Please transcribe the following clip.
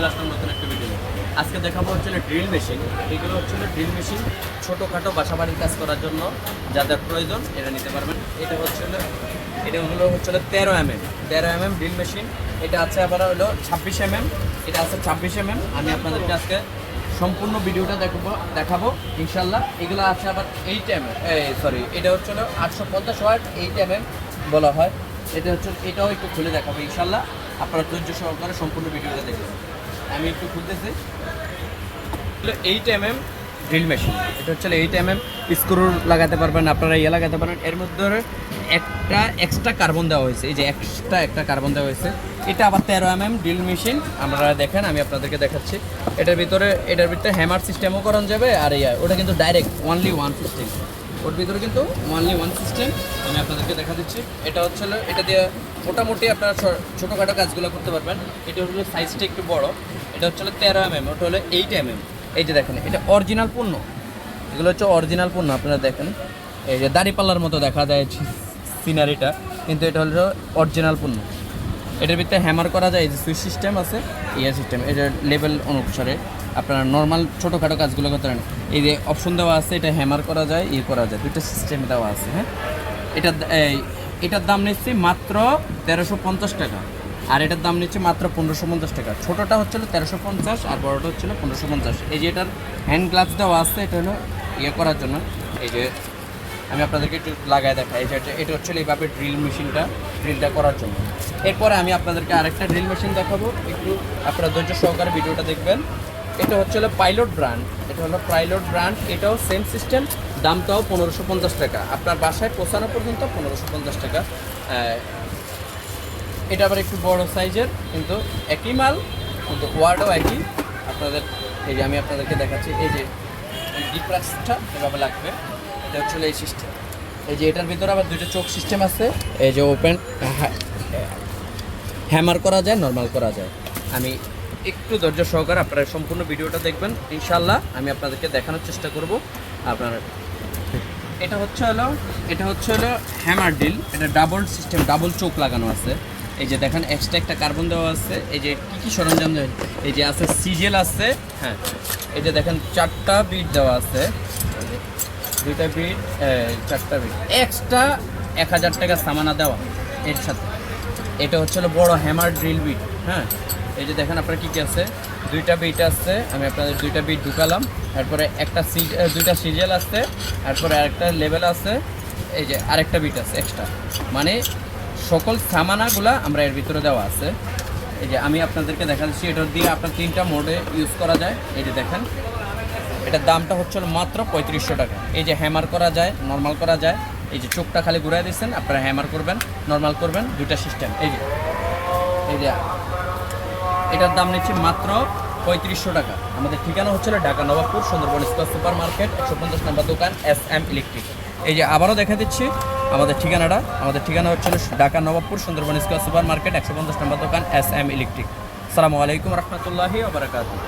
চলে আসলাম নতুন একটা ভিডিও আজকে দেখাবো হচ্ছে ড্রিল মেশিন এগুলো হচ্ছে ড্রিল মেশিন ছোটোখাটো বাসা বাড়ির কাজ করার জন্য, যাদের প্রয়োজন এটা নিতে পারবেন। এটা হচ্ছে এটা হলো হচ্ছে তেরো এম এম তেরো এম এম ড্রিল মেশিন এটা আছে আবার হলো ছাব্বিশ এম এম এটা আছে ছাব্বিশ এম এম আমি আপনাদেরকে আজকে সম্পূর্ণ ভিডিওটা দেখাবো দেখাবো ইনশাল্লাহ এগুলো আছে আবার এইট এম এম সরি এটা হচ্ছে আটশো পঞ্চাশ ওয়াট এইট এম এম বলা হয়। এটা হচ্ছে এটাও একটু খুলে দেখাবো ইনশাল্লাহ আপনারা ধৈর্য সহকারে সম্পূর্ণ ভিডিওটা দেখবেন আমি একটু খুলতেছি। Eight M M drill machine এটা হচ্ছে এইট এম এম স্ক্রু লাগাতে পারবেন, আপনারা ইয়ে লাগাতে পারেন। এর মধ্যে একটা এক্সট্রা কার্বন দেওয়া হয়েছে। এই যে এক্সট্রা একটা কার্বন দেওয়া হয়েছে। এটা আবার তেরো এম এম ড্রিল মেশিন আপনারা দেখেন, আমি আপনাদেরকে দেখাচ্ছি। এটার ভিতরে এটার ভিতরে হ্যামার সিস্টেমও করানো যাবে। আর ইয়া, ওটা কিন্তু ডাইরেক্ট অনলি ওয়ান সিস্টেম ওর ভিতরে কিন্তু ওয়ানলি ওয়ান সিস্টেম আমি আপনাদেরকে দেখা দিচ্ছি। এটা হচ্ছে এটা দিয়ে মোটামুটি আপনারা ছোটোখাটো কাজগুলো করতে পারবেন। এটা হলো সাইজটা একটু বড়। এটা হচ্ছে তেরো এম এম ওটা হলো এইট এম এম এই যে দেখেন, এটা অরিজিনাল পণ্য এগুলো হচ্ছে অরিজিনাল পণ্য আপনারা দেখেন। এই যে দাড়িপাল্লার মতো দেখা যায় সিনারিটা কিন্তু এটা হলো অরিজিনাল পণ্য এটার ভিতরে হ্যামার করা যায়, এই যে সুইচ সিস্টেম আছে ইয়ে সিস্টেম এটা লেভেল অনুসারে। আপনারা নর্মাল ছোটোখাটো কাজগুলো করতে পারেন। এই যে অপশন দেওয়া আছে, এটা হ্যামার করা যায় ইয়ে করা যায় দুটো সিস্টেম দেওয়া আছে হ্যাঁ? এটা এটার দাম নিচ্ছে মাত্র তেরোশো পঞ্চাশ টাকা। আর এটার দাম নিচ্ছে মাত্র পনেরোশো পঞ্চাশ টাকা। ছোটোটা হচ্ছিল তেরোশো পঞ্চাশ, আর বড়োটা হচ্ছিল পনেরোশো পঞ্চাশ। এই যে এটার হ্যান্ড গ্লাভস দেওয়া আছে, এটা হলো ইয়ে করার জন্য। এই যে আমি আপনাদেরকে একটু লাগায় দেখাই এটা- এটা হচ্ছে এইভাবে ড্রিল মেশিনটা ড্রিলটা করার জন্য। এরপরে আমি আপনাদেরকে আরেকটা ড্রিল মেশিন দেখাবো। একটু আপনারা ধৈর্য সহকারে ভিডিওটা দেখবেন। এটা হচ্ছে হলো পাইলট ব্র্যান্ড এটা হলো পাইলট ব্র্যান্ড এটাও সেম সিস্টেম দামটাও পনেরোশো পঞ্চাশ টাকা। আপনার বাসায় পৌঁছানো পর্যন্ত পনেরোশো পঞ্চাশ টাকা। এটা আবার একটু বড় সাইজের কিন্তু একই মাল, কিন্তু ওয়ার্ডও একই। আপনাদের, এই যে আমি আপনাদেরকে দেখাচ্ছি, এই যে ডিপ্রাসটা এভাবে লাগবে, এটা হচ্ছে এই সিস্টেম এই যে এটার ভিতরে আবার দুটো চোখ সিস্টেম আছে, এই যে ওপেন হ্যামার করা যায় নর্মাল করা যায়। আমি একটু ধৈর্য সহকারে আপনারা সম্পূর্ণ ভিডিওটা দেখবেন। ইনশাল্লাহ আমি আপনাদেরকে দেখানোর চেষ্টা করব। আপনার এটা হচ্ছে হলো এটা হচ্ছে হলো হ্যামার ডিল এটা ডাবল সিস্টেম ডাবল চোখ লাগানো আছে। এই যে দেখেন এক্সট্রা একটা কার্বন দেওয়া আছে। এই যে কী কী সরঞ্জাম এই যে আছে সিজেল আছে হ্যাঁ। এই যে দেখেন, চারটা বিট দেওয়া আছে। দুইটা বিট চারটা বিট এক্সট্রা এক হাজার টাকা সামানা দেওয়া এর সাথে। এটা হচ্ছে হলো বড় হ্যামার ড্রিল বিট হ্যাঁ। এই যে দেখেন আপনার কী কী আছে? দুইটা বিট আসছে আমি আপনাদের দুইটা বিট ঢুকালাম। তারপরে একটা দুইটা সিরিয়াল আছে তারপরে আরেকটা লেভেল আছে, এই যে আরেকটা বিট আছে এক্সট্রা মানে সকল সামানাগুলা আমরা এর ভিতরে দেওয়া আছে। এই যে আমি আপনাদেরকে দেখা দিচ্ছি এটার দিয়ে আপনার তিনটা মোডে ইউজ করা যায়। এই যে দেখেন এটার দামটা হচ্ছে মাত্র পঁয়ত্রিশশো টাকা। এই যে হ্যামার করা যায় নর্মাল করা যায়। এই যে চোখটা খালি ঘুরাই দিচ্ছেন আপনারা হ্যামার করবেন নর্মাল করবেন, দুইটা সিস্টেম এই যে এই যে এটার দাম নিচ্ছে মাত্র পঁয়ত্রিশশো টাকা। আমাদের ঠিকানা হচ্ছিল Dhaka Nawabpur, Sundarban square super market, একশো পঞ্চাশ নম্বর দোকান, এস এম ইলেকট্রিক। এই যে আবারও দেখা দিচ্ছি আমাদের ঠিকানাটা। আমাদের ঠিকানা হচ্ছিল Dhaka Nawabpur, Sundarban square super market, একশো পঞ্চাশ নম্বর দোকান, এস এম ইলেকট্রিক। সালামু আলাইকুম রহমতুল্লাহি ওবরাকাতুহ